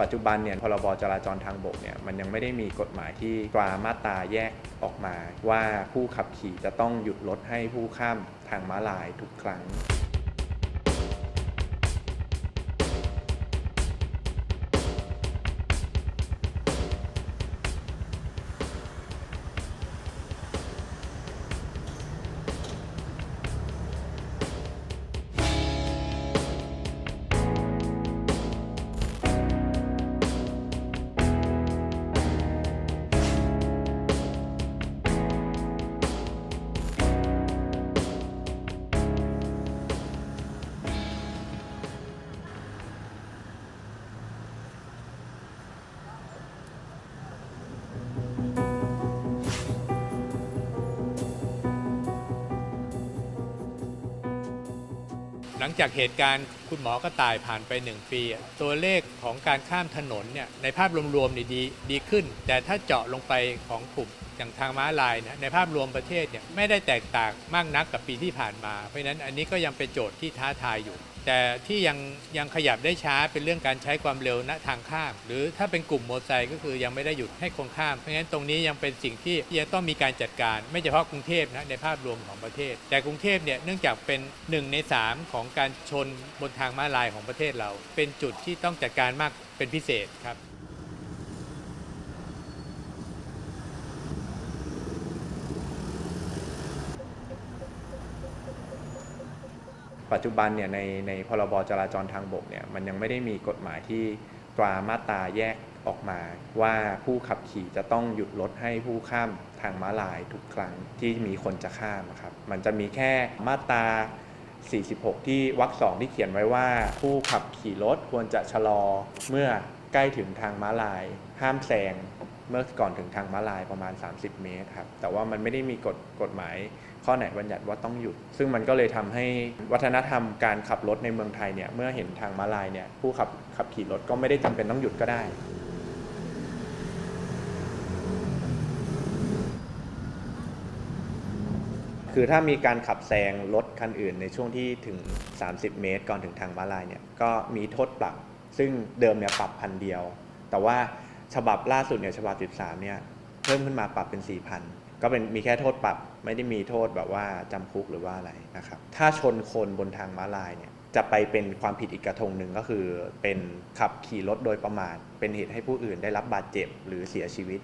ปัจจุบันเนี่ยพรบจราจรทางบกเนี่ยมันยังไม่ได้มีกฎหมายที่ตรามาตราแยกออกมา ว่าผู้ขับขี่จะต้องหยุดรถให้ผู้ข้ามทางม้าลายทุกครั้ง หลังจากเหตุการณ์คุณหมอก็ตายผ่านไป 1 ปี ตัวเลขของการข้ามถนนเนี่ยในภาพรวมๆนี่ดีดีขึ้น แต่ถ้าเจาะลงไปของกลุ่ม อย่างทางม้าลายเนี่ยในภาพรวมประเทศเนี่ยไม่ได้แตกต่างมากนักกับปีที่ผ่านมา เพราะฉะนั้นอันนี้ก็ยังเป็นโจทย์ที่ท้าทายอยู่ แต่ที่ยังยังขยับได้ช้าเป็นเรื่องการใช้ความเร็วณทางข้าม หรือถ้าเป็นกลุ่มมอเตอร์ไซค์ก็คือยังไม่ได้หยุดให้คนข้าม เพราะฉะนั้นตรงนี้ยังเป็นสิ่งที่ยังต้องมีการจัดการ ไม่เฉพาะกรุงเทพนะในภาพรวมของประเทศ แต่กรุงเทพเนี่ยเนื่องจากเป็นหนึ่งในสามของการชนบนทางม้าลายของประเทศเรา เป็นจุดที่ต้องจัดการมากเป็นพิเศษครับ ปัจจุบันเนี่ยในในพรบจราจรทางบกเนี่ยมันยังไม่ได้มีกฎหมายที่ตรามาตราแยกออกมาว่าผู้ขับขี่จะต้องหยุดรถให้ผู้ข้ามทางม้าลายทุกครั้งที่มีคนจะข้ามอะครับ มันจะมีแค่มาตรา 46 ที่วรรคสองที่เขียนไว้ว่า ผู้ขับขี่รถควรจะชะลอเมื่อใกล้ถึงทางม้าลาย ห้ามแซง เมื่อก่อนถึงทางม้าลายประมาณ 30 เมตรครับ แต่ว่ามันไม่ได้มีกฎกฎหมายข้อไหนบัญญัติว่าต้องหยุด ซึ่งมันก็เลยทำให้วัฒนธรรมการขับรถในเมืองไทยเนี่ย เมื่อเห็นทางม้าลายเนี่ยผู้ขับขับขี่รถก็ไม่ได้จำเป็นต้องหยุดก็ได้ คือถ้ามีการขับแซงรถคันอื่นในช่วงที่ถึง 30 เมตร ก่อนถึงทางม้าลายเนี่ย ก็มีโทษปรับ ซึ่งเดิมเนี่ยปรับพันเดียว แต่ว่า ฉบับล่าสุดเนี่ยฉบับ 13 เนี่ยเพิ่มขึ้นมาปรับเป็น 4,000 ก็เป็นมีแค่โทษปรับ ไม่ได้มีโทษแบบว่าจำคุกหรือว่าอะไรนะครับ ถ้าชนคนบนทางม้าลายเนี่ยจะไปเป็นความผิดอีกกระทงหนึ่งก็คือ เป็นขับขี่รถโดยประมาทเป็นเหตุให้ผู้อื่นได้รับบาดเจ็บหรือเสียชีวิต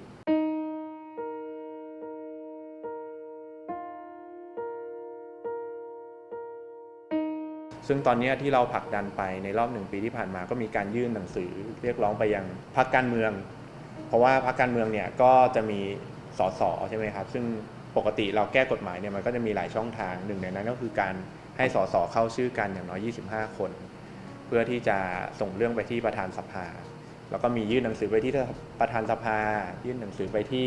ซึ่งตอนนี้ที่เราผลักดันไปในรอบหนึ่งปีที่ผ่านมาก็มีการยื่นหนังสือเรียกร้องไปยังพรรคการเมือง เพราะว่าพรรคการเมืองเนี่ยก็จะมีสสใช่ไหมครับ ซึ่งปกติเราแก้กฎหมายเนี่ยมันก็จะมีหลายช่องทางหนึ่งในนั้นก็คือการให้สสเข้าชื่อกันอย่างน้อย 25 คน เพื่อที่จะส่งเรื่องไปที่ประธานสภา แล้วก็มียื่นหนังสือไปที่ประธานสภา ยื่นหนังสือไปที่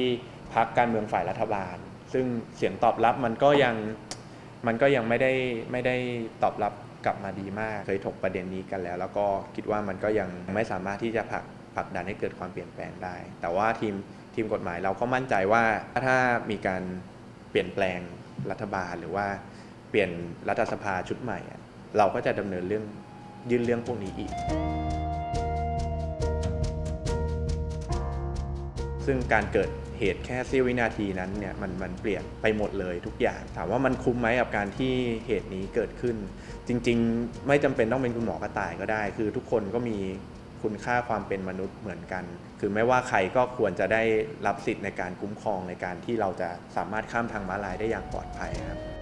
พรรคการเมืองฝ่ายรัฐบาล ซึ่งเสียงตอบรับมันก็ยังมันก็ยังไม่ได้ไม่ได้ตอบรับ กลับมาดีมากเคยถกประเด็นนี้กันแล้ว แล้วก็คิดว่ามันก็ยังไม่สามารถที่จะผลักผลักดันให้เกิดความเปลี่ยนแปลงได้ แต่ว่าทีมทีมกฎหมายเราก็มั่นใจว่าถ้ามีการเปลี่ยนแปลงรัฐบาลหรือว่าเปลี่ยนรัฐสภาชุดใหม่ เราก็จะดำเนินเรื่องยื่นเรื่องพวกนี้อีก ซึ่งการเกิด เหตุแค่เสี้ยววินาทีนั้นเนี่ยมันมันเปลี่ยนไปหมดเลยทุกอย่าง ถามว่ามันคุ้มไหมกับการที่เหตุนี้เกิดขึ้น จริง ๆ ไม่จำเป็นต้องเป็นคุณหมอกระต่ายก็ได้ คือทุกคนก็มีคุณค่าความเป็นมนุษย์เหมือนกัน คือไม่ว่าใครก็ควรจะได้รับสิทธิ์ในการคุ้มครองในการที่เราจะสามารถข้ามทางม้าลายได้อย่างปลอดภัยครับ